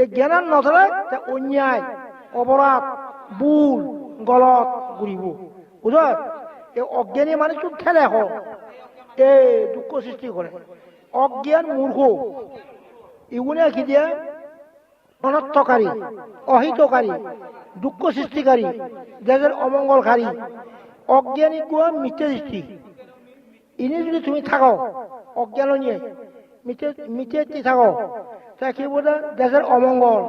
এই জ্ঞান নথলে তে অন্যায়, অপরাধ, ভুল, গলত ঘুরিব। বুঝ এই অজ্ঞানী মানুষ খেলে হ। এই দুঃখ সৃষ্টি করে। অজ্ঞান মূর্খ। এগুলো কি দিয়ে অনর্থকারী, অহিতকারী, দুঃখ সৃষ্টিকারী দেশের অমঙ্গলকারী। অজ্ঞানী গুয়া মিথ্যে সৃষ্টি ইনি যদি তুমি থাকো, অজ্ঞান নিয়ে মিথ্যে মিথ্যে থাকো তা কি বলে? দেশের অমঙ্গল,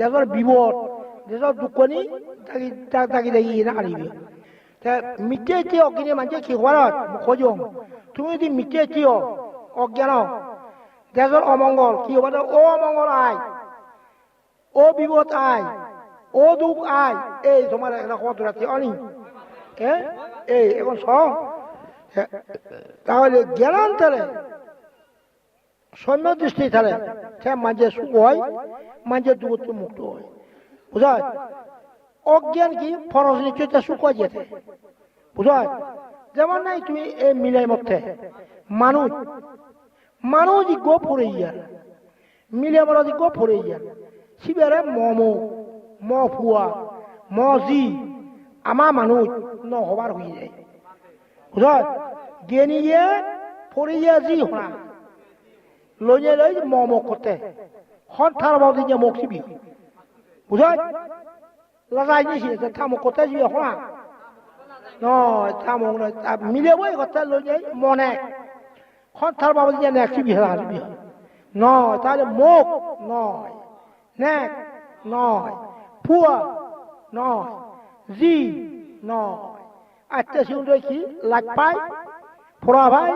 দেশের বিপদ, দেশের দুঃখ নি তাকি তাকি দেখি এনে আনিবি। তা মিথ্যে এটি অজ্ঞানী মানুষে করার খোঁজম তুমি যদি মিথ্যে এটি অজ্ঞান দেশের অমঙ্গল কি হবে ও অমঙ্গল আয় ও বিপদ আয় ও দুঃখ আয়। এই তোমার একটা কত রাত্রি অনি এই, এখন স তাহলে তাহলে সৈন্য দৃষ্টি তাহলে সে মাঝে সুখ হয় মাঝে দুঃখ মুক্ত হয়। বুঝা অজ্ঞান কি ফরজ নিশ্চয়তা সুখ হয় যেতে? বুঝা যেমন নাই তুমি এই মিলাই মধ্যে। মানুষ মানুষ গো পড়ে ইয়ার মিলে আমার গো পড়ে ইয়ার সিবারে মমো, ম ফুয়া, ম জি আমার মানুষ ন হবার হয়ে যায়। বুঝত গেনিয়ে পড়িয়া জি হনা। লইয়ে লই মম করতে। হট থার বাদি যে মুখ সিবি বুঝত লাগাই নিছি থামো করতে যাবি হনা ন থামো মিলে বই করতে লইয়ে মনে। হট থার বাদি যে নেক সিবি হলা নয়, তাহলে মুখ, নয়। নেক, নয়। ফুয়া, নয়। জি, নয়। আত্মীয় সুন্দর কি? লাজ পায়, ফোড়া ভাই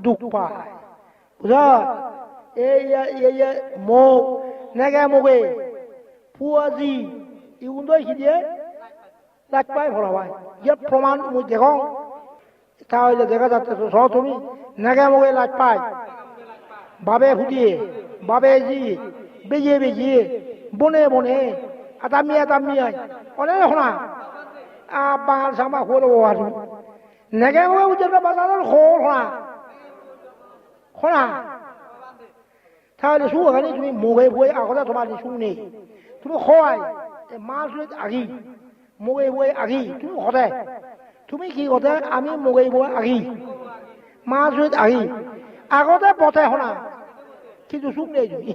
দুঃখ পায়। বুঝ? মুখ নেগে মুগে ফুয়া জি ইগুলো কি দিয়ে লাজ পায় ফোড়া ভাই ইয়ার প্রমাণ মুই দেখো তাহলে দেখা যাচ্ছে সহ তুমি নেগে মুগে লাজ পায় বাবে ফুটিয়ে বাবে জি বেজিয়ে বেজিয়ে বনে বনে আতামি আতামি অনেক শোনা বাঙাল সামা হল আৰু নেগে মই উজ্জ্বল বাজাৰৰ সৰ শোনা শোনা তাহলে শুখানি তুমি মুগে বই আগতে তোমার শুনে তুমি সহায় মাছ আগি মুগে বই আগি তুমি সদায় তুমি কি কথা আমি মুগে বই আগি মাছ আগি আগতে পথে শোনা, কিন্তু চুক নেই তুমি।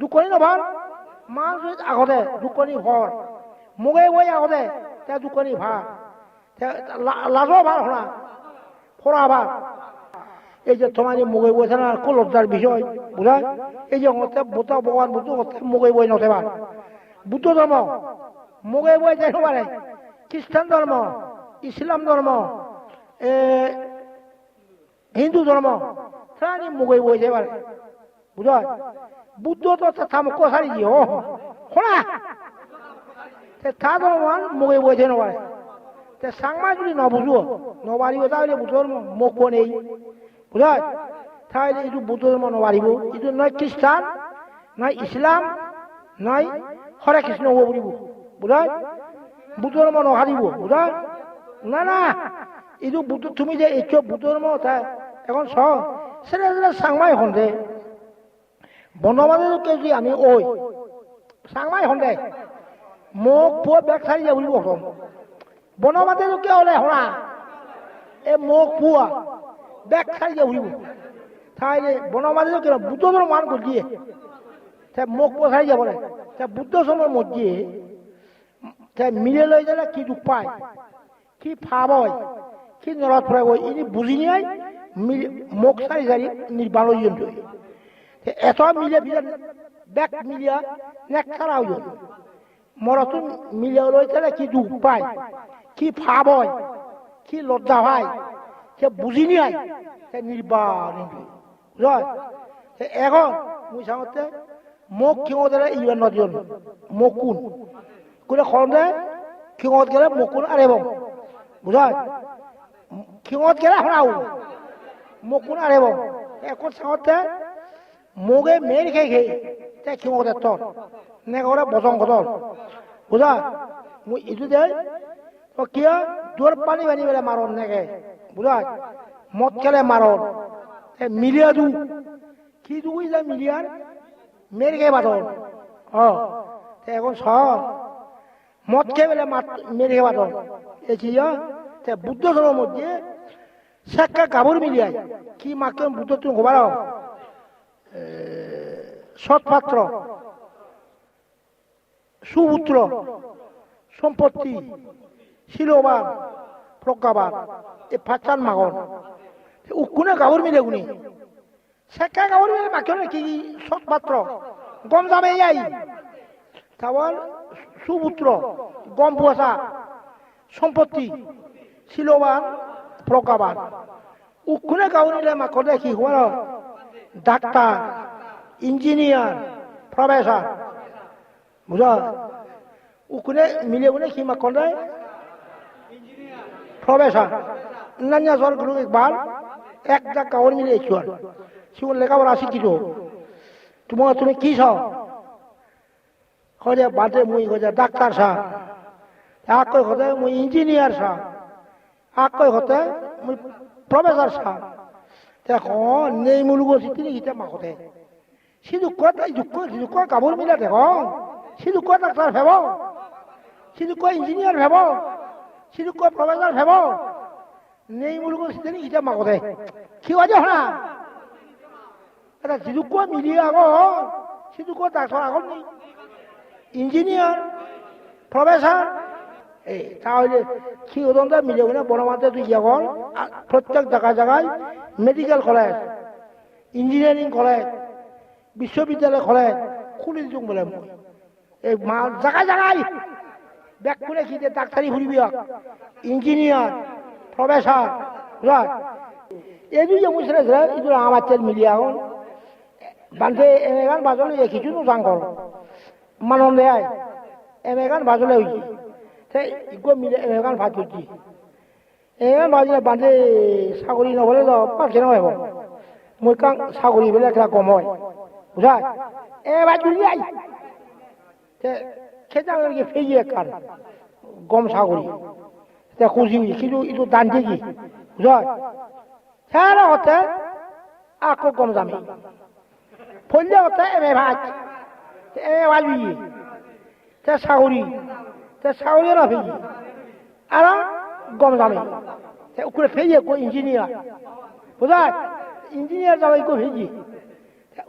দুকনি নভাল মাছ আগতে দুকনি ভৰ। মুগে বই আগতে, তে দুকনি ভালো লাজও ভালো শোনা ফোড়া ভালো এই যে তোমার মুগে বই থানা খুব লজ্জার বিষয় বুঝা এই যে হতে বুদ্ধ ভগবান বুদ্ধ হতে মুগে বই নতে পার বুদ্ধ ধর্ম মুগে বই দেখো পারে খ্রিস্টান ধর্ম ইসলাম ধর্ম হিন্দু ধর্ম তারা মুগে বই যেতে পারে বুঝা বুদ্ধ তো থাম কষারি দিয়ে ও শোনা? তা ধর্মান মুগে বই যেতে পারে তে সাংমা যদি নবুঝো নবারিব তাহলে বুদ্ধর মুখ নেই বুঝা তাহলে এইটো বুদ্ধ ধর্ম নবারিব এইটো নয় খ্রিস্টান, নয় ইসলাম, নয় হরে কৃষ্ণ হব বুলিব বুঝা বুদ্ধ ধর্ম নহারিব বুঝা না না এইটো বুদ্ধ, তুমি যে এইটো বুদ্ধ ধর্ম এখন চ সেটা সেটা সাংমাই হন্দে বনবাদে যদি আমি ওই, সাংমাই হন্দে মোক পুয়া বেগ সারি যাব বুলিব লোকে হলে হরা এ মোক পুয়া বেগ খাই যে উড়িব তাইলে বনমাতে লোকে বুদ্ধর মান গলিয়ে তা মোক পুয়া খাই যাব তা বুদ্ধ সময় মজিয়ে তা মিলে লই যালে কি দুখ পায়, কি ফাব হয়, কি নরত ফুরাব ইনি বুঝি নিয়ে মোক সারি সারি নির্বাণ জন্তু এত মিলে ফিরে বেগ মিলিয়া নেক খারা হইল মরতুন মিলে লই যালে কি দুখ পায়, কি ভাব হয়, কি লজ্জা হয় সে বুঝি নি হয় সে নির্বাণ এখন, মুই সামতে মোক কিঙত গেলে ইমান নদীন মোক কোন খরন্দে কিঙত গেলে মোক কোন আরে বম বুঝায় কিঙত গেলে হরাও মোক কোন আরে বম এখন সামতে মোগে মের খেয়ে খেয়ে তে কিঙতে তর নে করে বজং কদল বুঝা মুই ইটো দেয় কিয়? দূর পানি বানি বেলে মারন নাকি বুঝায় মদ খেলে মারন মিলিয়া দু। কি দুই যা মিলিয়ার মেরে খেয়ে বাদন এখন স মদ খেয়ে বেলে মেরে খেয়ে বাদন এই বুদ্ধ ধর্মের মধ্যে শেখা কাবুর মিলিয়ায়। কি মাকে বুদ্ধ তুমি ঘোবারাও সৎপাত্র। সুপুত্র। সম্পত্তি। শিরোবার প্রজ্ঞাবান। এ ফাচান মাগন। উকুনে গাবর মিলে গুনি সেকা গাবর মিলে মাখিও কি সৎপাত্র গম যাবে যাই তারপর সুপুত্র গম পুয়াশা সম্পত্তি শিলবান প্রজ্ঞাবান উকুনে গাবর মিলে মাখলে কি হওয়ার ডাক্তার ইঞ্জিনিয়ার প্রফেসর বুঝা উকুনে মিলে উনে কি মাখলে প্রফেসর একবার একটা কাউর মিলে চুয়ার সিগুন লেখাপড়া শিক্ষিত তোমার তুমি কি হজে বাদে মুই হজে ডাক্তার সা কই হতে মুই ইঞ্জিনিয়ার সা কই হতে মুই প্রফেসর সা দেখুন নেই মুলুগো সিটিনি গিতে মাকতে কথা দুঃখ সিধু কয় কাপড় মিলা দেখ সিধু কয় ডাক্তার ভেব। সিধু কয় ইঞ্জিনিয়ার ভেব। সিধু কয় প্রফেসর ভেব। নেই মুলুগো সিটিনি গিতে মাকতে কি হজে হনা? এটা সিধু কয় মিলিয়ে আগ সিধু কয় ডাক্তার আগল নেই। ইঞ্জিনিয়ার, প্রফেসর এই তাহলে কি ওদনটা মিলে না বনমাতে তুই প্রত্যেক জায়গায় জায়গায় মেডিকেল কলেজ, ইঞ্জিনিয়ারিং কলেজ, বিশ্ববিদ্যালয় কলেজ খুলি দিছোঁ বোলে এই মা জাগাই জাগাই বেগ খুলে কি দিয়ে ডাক্তারি ফুৰিবি ইঞ্জিনিয়ার, প্রফেসর right এইটো যে মই চাইছে এইটো আমার তেল মিলি এখন বান্ধে এমেগান বাজলে দেখিছোঁ নো জাংকৰ মানন দেয় এমেগান বাজলে হয়েছে সেই ইগো মিলে এমেগান ভাত করছি এমেগান বাজলে বান্ধে ছাগলী নহলে তো পাখি নহব মই কাং ছাগলী বেলে একটা কম হয়। বুঝা এ বাজুলি আই কি ফেজি কার গম ছাগলী। তে খুশি হয়েছে কিন্তু এইটো দান্তি কি? বুঝা সেয়ারে হতে আকৌ গম যামি ফললে হতে এমে ভাত। এমে বাজুলি তে ছাগলী। তে ছাগলী না ফেজি। আর গম যামি তে ফেজি কো ইঞ্জিনিয়ার বুঝা ইঞ্জিনিয়ার যাবে কো ফেজি।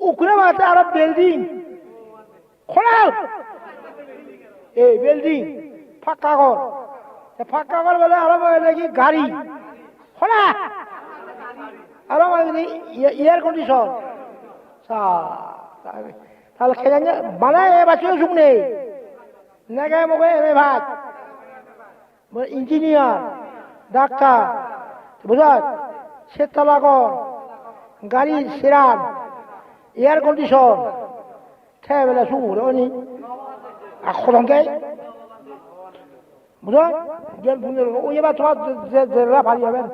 উপরে মাতে আর বিল্ডিং। খোলা এই বিল্ডিং ফাঁকা ঘর। ফাঁকা ঘর বলে আরও নাকি গাড়ি? খোলা আরও এয়ার কন্ডিশন তাহলে খেলেন বানায় এ বাচ্চা সুখ নেই। নেগে মুখে এমএ ভাত। ইঞ্জিনিয়ার ডাক্তার বুঝাত সেতলা ঘর গাড়ির সেরান এয়ার কন্ডিশন খেয়ে বেলা সুখ নি বুঝো গেল বুঝে ওই এবার তোমার যে পারি হবেন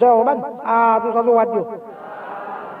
জয় হবেন আ তো সাজু বাদ দিও